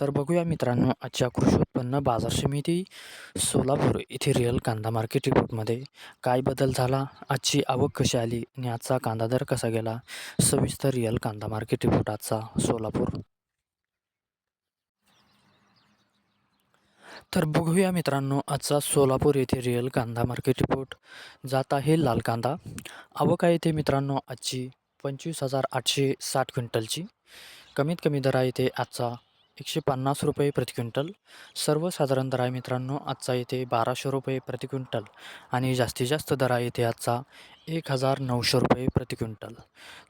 तर बघूया मित्रांनो आजच्या कृषी उत्पन्न बाजार समिती सोलापूर येथे रिअल कांदा मार्केट रिपोर्टमध्ये काय बदल झाला आजची आवक कशी आली आणि आजचा कांदा दर कसा गेला सविस्तर रिअल कांदा मार्केट रिपोर्ट आजचा सोलापूर. तर बघूया मित्रांनो आजचा सोलापूर येथे रिअल कांदा मार्केट रिपोर्ट जात आहे लाल कांदा. आवक आहे ते मित्रांनो आजची पंचवीस हजार आठशे साठ क्विंटलची. कमीत कमी दर आहे ते आजचा एकशे पन्नास रुपये प्रति क्विंटल. सर्वसाधारण दर आहे मित्रांनो आजचा येथे बाराशे रुपये प्रति क्विंटल आणि जास्तीत जास्त दर आहे येथे आजचा एक हजार नऊशे रुपये प्रति क्विंटल.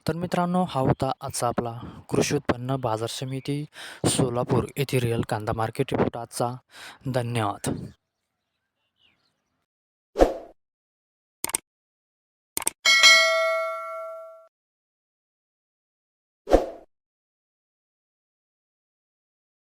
तर मित्रांनो हा होता आजचा आपला कृषी उत्पन्न बाजार समिती सोलापूर येथे रिअल कांदा मार्केट रिपोर्ट आजचा. धन्यवाद.